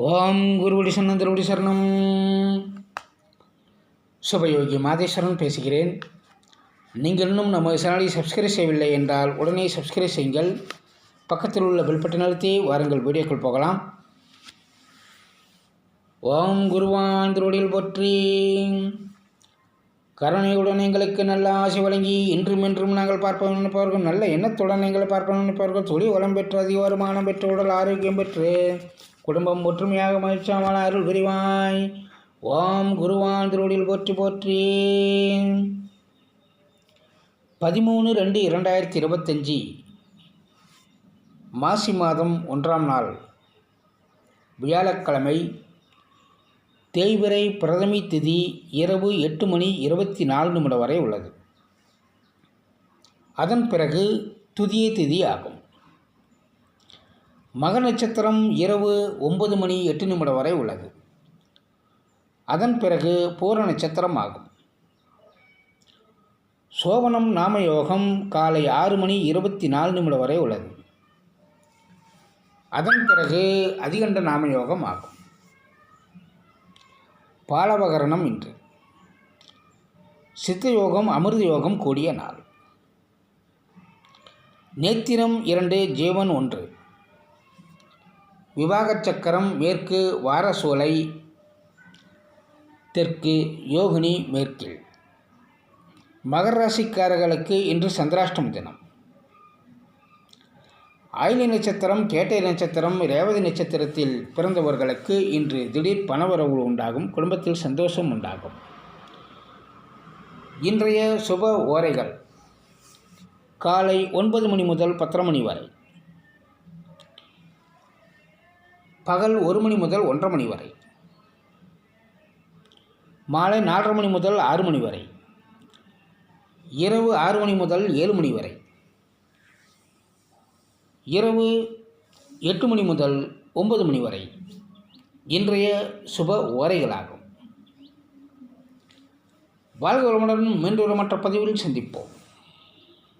ஓம் குருவடி சரணம் திருவடி சரணம். சுபயோகி மாதேஸ்வரன் பேசுகிறேன். நீங்கள் இன்னும் நம்ம சேனலை சப்ஸ்கிரைப் செய்யவில்லை என்றால் உடனே சப்ஸ்கிரைப் செய்யுங்கள். பக்கத்தில் உள்ள பெல் பட்டன் அழுத்தி வாருங்கள் வீடியோக்கள் போகலாம். ஓம் குருவான் திருவடியில் போற்றி. கருணையுடன் எங்களுக்கு நல்ல ஆசை வழங்கி இன்றும் என்றும் நாங்கள் பார்ப்போம் நினைப்பவர்கள் நல்ல எண்ணத்துடன் எங்களை பார்ப்போம் நினைப்பவர்கள் தொழில் வளம் பெற்று அதிக வருமானம் பெற்று உடல் ஆரோக்கியம் பெற்று குடும்பம் ஒற்றுமையாக மகிழ்ச்சியாமல் அருள் புரிவாய். ஓம் குருவான் திருவடியில் போற்றி போற்றி. பதிமூணு ரெண்டு இரண்டாயிரத்தி இருபத்தஞ்சி. மாசி மாதம் ஒன்றாம் நாள். வியாழக்கிழமை தேய்பிறை பிரதமி திதி இரவு எட்டு மணி இருபத்தி நாலு நிமிடம் வரை உள்ளது. அதன் பிறகு துதிய திதி ஆகும். மக நட்சத்திரம் இரவு ஒன்பது மணி எட்டு நிமிடம் வரை உள்ளது. அதன் பிறகு பூர நட்சத்திரம் ஆகும். சோபனம் நாம யோகம் காலை ஆறு மணி இருபத்தி நாலு நிமிடம் வரை உள்ளது. அதன் பிறகு அதிகண்ட நாம யோகம் ஆகும். பாலவகரணம் இன்று. சித்த யோகம் அமிர்த யோகம் கூடிய நாள். நேத்திரம் இரண்டு ஜீவன் ஒன்று. விவாகச் சக்கரம் மேற்கு வாரசோலை தெற்கு யோகினி மேற்கில். மகர ராசிக்காரர்களுக்கு இன்று சந்திராஷ்டம தினம். ஆயிலி நட்சத்திரம் கேட்டை நட்சத்திரம் ரேவதி நட்சத்திரத்தில் பிறந்தவர்களுக்கு இன்று திடீர் பணவரவு உண்டாகும் குடும்பத்தில் சந்தோஷம் உண்டாகும். இன்றைய சுப ஓரைகள். காலை ஒன்பது மணி முதல் பத்தரை மணி வரை. பகல் ஒரு மணி முதல் ஒன்றரை மணி வரை. மாலை நாலரை மணி முதல் ஆறு மணி வரை. இரவு ஆறு மணி முதல் ஏழு மணி வரை. இரவு எட்டு மணி முதல் ஒன்பது மணி வரை. இன்றைய சுப ஓரைகளாகும் வாழ்க வளமுடன் மீண்டும் மற்ற பதிவில் சந்திப்போம்.